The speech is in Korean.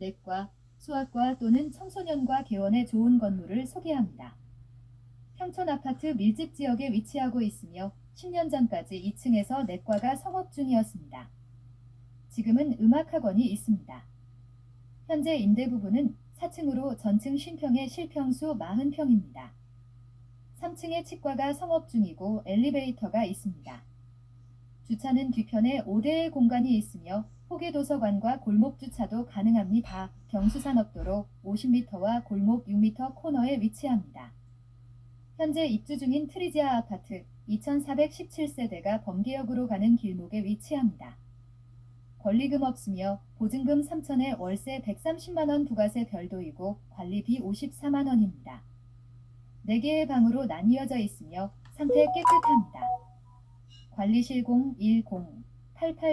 내과, 수학과 또는 청소년과 개원에 좋은 건물을 소개합니다. 평촌 아파트 밀집 지역에 위치하고 있으며 10년 전까지 2층에서 내과가 성업 중이었습니다. 지금은 음악학원이 있습니다. 현재 임대 부분은 4층으로 전층 50평에 실평수 40평입니다. 3층에 치과가 성업 중이고 엘리베이터가 있습니다. 주차는 뒤편에 5대의 공간이 있으며 호계 도서관과 골목 주차도 가능합니다. 경수산업도로 50m와 골목 6m 코너에 위치합니다. 현재 입주 중인 트리지아 아파트 2417세대가 범계역으로 가는 길목에 위치합니다. 권리금 없으며 보증금 3천에 월세 130만원 부가세 별도이고 관리비 54만원입니다. 4개의 방으로 나뉘어져 있으며 상태 깨끗합니다. 관리실 010 88